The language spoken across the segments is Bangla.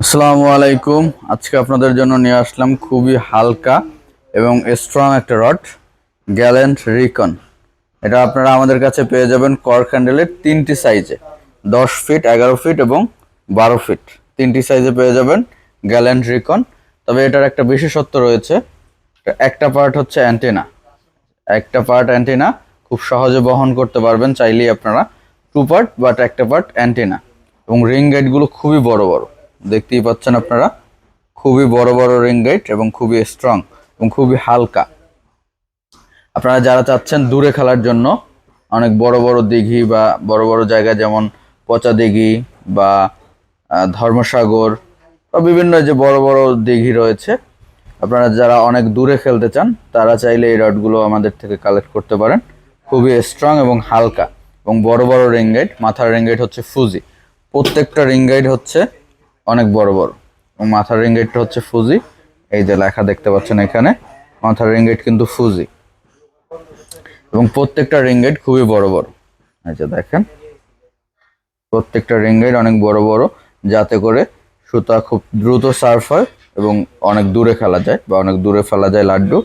আসসালামু আলাইকুম। আজকে আপনাদের জন্য নিয়ে আসলাম খুবই হালকা এবং স্ট্রং একটা রড গ্যালেন্ট রিকন এটা আপনারা আমাদের কাছে পেয়ে যাবেন কর ক্যান্ডেলের তিনটি সাইজে দশ ফিট এগারো ফিট এবং বারো ফিট তিনটি সাইজে পেয়ে যাবেন গ্যালেন্ট রিকন তবে এটার একটা বিশেষত্ব রয়েছে একটা পার্ট হচ্ছে অ্যান্টেনা একটা পার্ট অ্যান্টেনা খুব সহজে বহন করতে পারবেন চাইলেই আপনারা টু পার্ট বাট একটা পার্ট অ্যান্টেনা এবং রিং গাইডগুলো খুবই বড় বড়। দেখতেই পাচ্ছেন আপনারা। খুবই বড় বড় রিং গাইড এবং খুবই স্ট্রং এবং খুবই হালকা। আপনারা যারা চাচ্ছেন দূরে খেলার জন্য, অনেক বড় বড় দিঘি বা বড় বড় জায়গা যেমন পচা দিঘি বা ধর্মসাগর বা বিভিন্ন যে বড় বড় দিঘি রয়েছে, আপনারা যারা অনেক দূরে খেলতে চান, তারা চাইলে এই রডগুলো আমাদের থেকে কালেক্ট করতে পারেন। খুবই স্ট্রং এবং হালকা এবং বড় বড় রিং গাইড মাথার রিং গাইড হচ্ছে ফুজি প্রত্যেকটা রিং গাইড হচ্ছে অনেক বড় বড়। মাথার রিং গাইডটা হচ্ছে ফুজি এই যে লেখা দেখতে পাচ্ছেন এখানে। মাথার রিং গাইড কিন্তু ফুজি এবং প্রত্যেকটা রিং গাইড খুবই বড় বড়। এই যে দেখেন। প্রত্যেকটা রিং গাইড অনেক বড় বড়, যাতে করে সুতা খুব দ্রুত সার্ফ হয় এবং অনেক দূরে খেলা যায় বা অনেক দূরে ফেলা যায় লাড্ডু।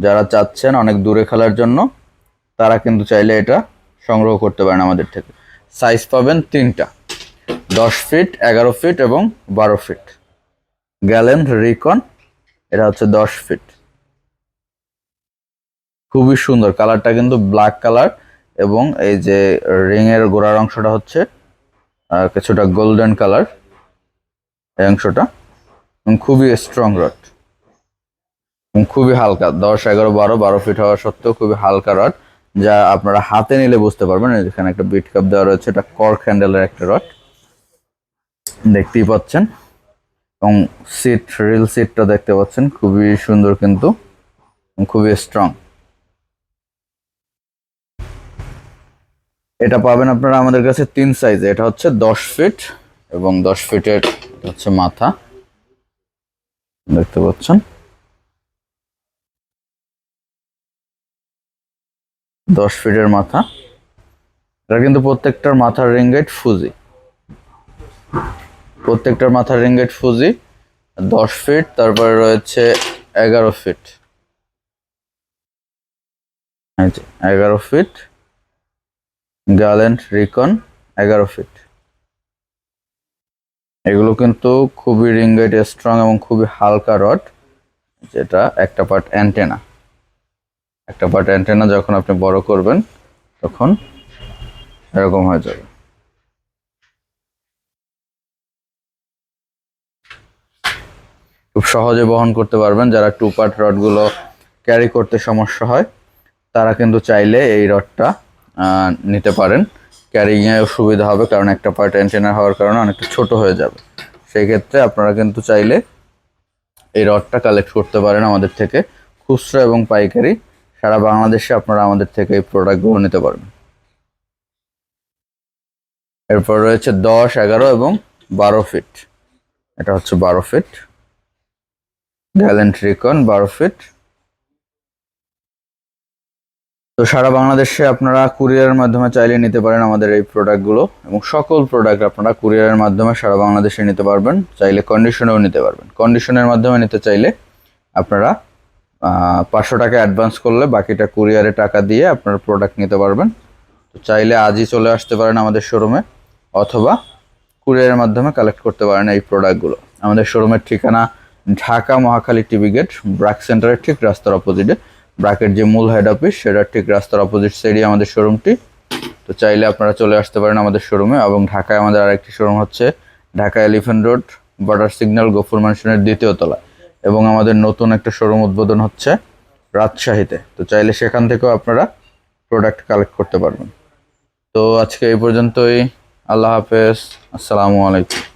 যারা চাচ্ছেন অনেক দূরে খেলার জন্য, তারা কিন্তু চাইলে এটা সংগ্রহ করতে পারেন আমাদের থেকে। সাইজ পাবেন তিনটা। দশ ফিট এগারো ফিট এবং বারো ফিট গ্যালেন রিকন এটা হচ্ছে দশ ফিট খুবই সুন্দর, কালারটা কিন্তু ব্ল্যাক কালার এবং এই যে রিং এর গোড়ার অংশটা হচ্ছে কিছুটা গোল্ডেন কালার এই অংশটা। খুবই স্ট্রং রড খুবই হালকা, দশ, এগারো, বারো বারো ফিট হওয়া সত্ত্বেও খুবই হালকা রড যা আপনারা হাতে নিলে বুঝতে পারবেন। এই যেখানে একটা বিট কাপ দেওয়া রয়েছে, এটা কর্ক হ্যান্ডেলের একটা রড দেখতেই পাচ্ছেন। এবং সিট রিল সিটটা দেখতে পাচ্ছেন, খুবই সুন্দর কিন্তু খুবই স্ট্রং এটা পাবেন আপনারা আমাদের কাছে তিন সাইজে এটা হচ্ছে দশ ফিট এবং দশ ফিটের হচ্ছে মাথা। দেখতে পাচ্ছেন। দশ ফিটের মাথা। এটা কিন্তু প্রত্যেকটার মাথার রিঙ্গেট ফুজি প্রত্যেকটার মাথার রিঙ্গেট ফুজি, দশ ফিট তারপরে রয়েছে এগারো ফিট এগারো ফিট গ্যালেন্ট রিকন, এগারো ফিট এগুলো কিন্তু খুবই রিঙ্গেট স্ট্রং এবং খুবই হালকা রড, যেটা একটা পার্ট অ্যান্টেনা একটা পার্ট অ্যান্টেনা যখন আপনি বড় করবেন, তখন এরকম হয়ে যাবে। সহজে বহন করতে পারবেন। যারা টু পার্ট রডগুলো ক্যারি করতে সমস্যা হয়, তারা কিন্তু চাইলে এই রডটা নিতে পারেন। ক্যারিংয়ে সুবিধা হবে, কারণ একটা পার্ট অ্যান্টেনা হওয়ার কারণে অনেকটা ছোট হয়ে যাবে। সেই ক্ষেত্রে আপনারা কিন্তু চাইলে এই রডটা কালেক্ট করতে পারেন আমাদের থেকে। খুচরা এবং পাইকারি, সারা বাংলাদেশে আপনারা আমাদের থেকে এই প্রোডাক্টগুলো নিতে পারবেন। এরপর রয়েছে দশ, এগারো এবং বারো ফিট এটা হচ্ছে বারো ফিট গ্যালেন্ট রিকন বারো ফিট তো সারা বাংলাদেশে আপনারা কুরিয়ারের মাধ্যমে চাইলে নিতে পারেন আমাদের এই প্রোডাক্টগুলো এবং সকল প্রোডাক্ট আপনারা কুরিয়ারের মাধ্যমে সারা বাংলাদেশে নিতে পারবেন। চাইলে কন্ডিশনেও নিতে পারবেন। কন্ডিশনের মাধ্যমে নিতে চাইলে আপনারা পাঁচশো টাকা অ্যাডভান্স করলে বাকিটা কুরিয়ারে টাকা দিয়ে আপনারা প্রোডাক্ট নিতে পারবেন। তো চাইলে আজই চলে আসতে পারেন আমাদের শোরুমে অথবা কুরিয়ারের মাধ্যমে কালেক্ট করতে পারেন এই প্রোডাক্টগুলো আমাদের শোরুমের ঠিকানা ঢাকা মহাখালী টিভি গেট ব্রাক সেন্টারের ঠিক রাস্তার অপোজিটে ব্রাকের যে মূল হেড অফিস সেটার ঠিক রাস্তার অপোজিট সাইডে আমাদের শোরুমটি তো চাইলে আপনারা চলে আসতে পারেন আমাদের শোরুমে এবং ঢাকায় আমাদের আরেকটি শোরুম হচ্ছে Dhaka elephant road border signal Gafur ম্যানশনের দ্বিতীয় তলা। এবং আমাদের নতুন একটা শোরুম উদ্বোধন হচ্ছে রাজশাহীতে। তো চাইলে সেখান থেকেও আপনারা প্রোডাক্ট কালেক্ট করতে পারবেন। তো আজকে এই পর্যন্তই। আল্লাহ হাফেজ। আসসালামু আলাইকুম।